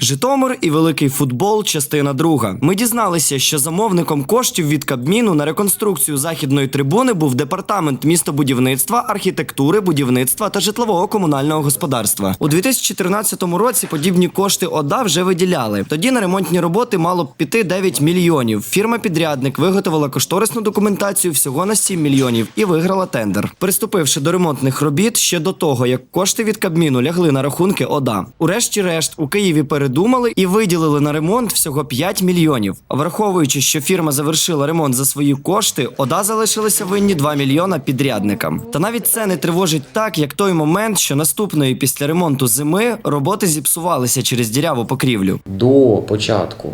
Житомир і великий футбол. Частина друга. Ми дізналися, що замовником коштів від Кабміну на реконструкцію західної трибуни був департамент містобудівництва, архітектури, будівництва та житлового комунального господарства. У 2014 році подібні кошти ОДА вже виділяли. Тоді на ремонтні роботи мало б піти 9 мільйонів. Фірма-підрядник виготовила кошторисну документацію всього на 7 мільйонів і виграла тендер. Приступивши до ремонтних робіт ще до того, як кошти від Кабміну лягли на рахунки ОДА. Урешті-решт у Києві передумали і виділили на ремонт всього 5 мільйонів. Враховуючи, що фірма завершила ремонт за свої кошти, ОДА залишилися винні 2 мільйона підрядникам. Та навіть це не тривожить так, як той момент, що наступної після ремонту зими роботи зіпсувалися через діряву покрівлю. до початку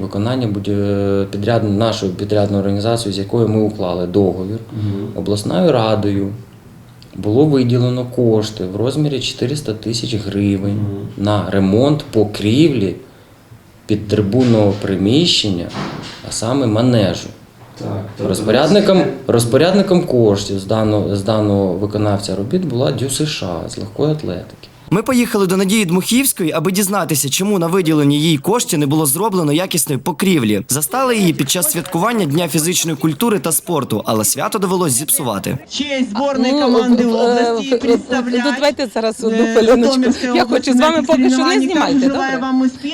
виконання будь- підряд, нашою підрядною організацією, з якою ми уклали договір, обласною радою було виділено кошти в розмірі 400 тисяч гривень на ремонт покрівлі підтрибунного приміщення, а саме манежу. Розпорядником, розпорядником коштів з даного, з даного виконавця робіт була Дю США з легкої атлетики. Ми поїхали до Надії Дмухівської, аби дізнатися, чому на виділені їй кошти не було зроблено якісної покрівлі. Застали її під час святкування Дня фізичної культури та спорту, але свято довелось зіпсувати. честь сборной Ну, команды в- в- области в- ну, давайте зараз одну хвилиночку. Я хочу з вами поки що не знімайте, добре?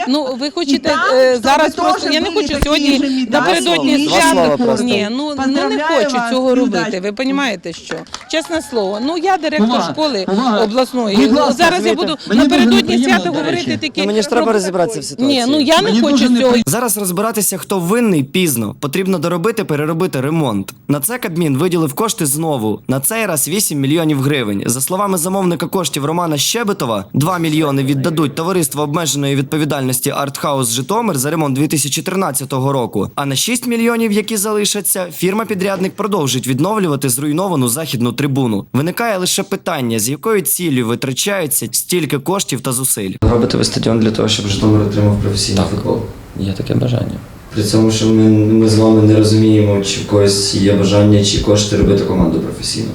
Ну ви хочете е, зараз просто я не хочу сьогодні напередодні свята. Ні, ну, ну не хочу вас цього робити. Ви розумієте, що чесне слово. Ну я директор школи обласної. Ну, ласка, зараз я буду мені дуже напередодні неприємно, свята до говорити речі. такі. Ну, мені ж треба про- розібратися в ситуації. Ні, ну я не Мені хочу цього. неприємно. Зараз розбиратися, хто винний пізно. Потрібно доробити, переробити ремонт. На це Кабмін виділив кошти знову. На цей раз 8 мільйонів гривень. За словами замовника коштів Романа Щебетова, 2 мільйони віддадуть товариство обмеженої відповідальності Артхаус Житомир за ремонт 2013 року. А на 6 мільйонів, які залишаться, фірма-підрядник продовжить відновлювати зруйновану західну трибуну. Виникає лише питання, з якою ціллю витрачається стільки коштів та зусиль. Робите ви стадіон для того, щоб Житомир отримав професійний Так. футбол. Є таке бажання. При цьому, що ми, ми з вами не розуміємо, чи в когось є бажання, чи кошти робити команду професійно.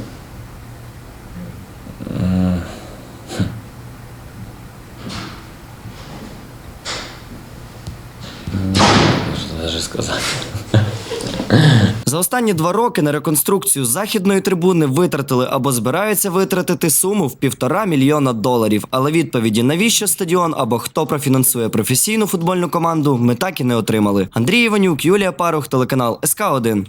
М, хм. Що навіть сказати. За останні два роки на реконструкцію західної трибуни витратили або збираються витратити суму в півтора мільйона доларів. Але відповіді навіщо стадіон або хто профінансує професійну футбольну команду, ми так і не отримали. Андрій Іванюк, Юлія Парух, телеканал СК 1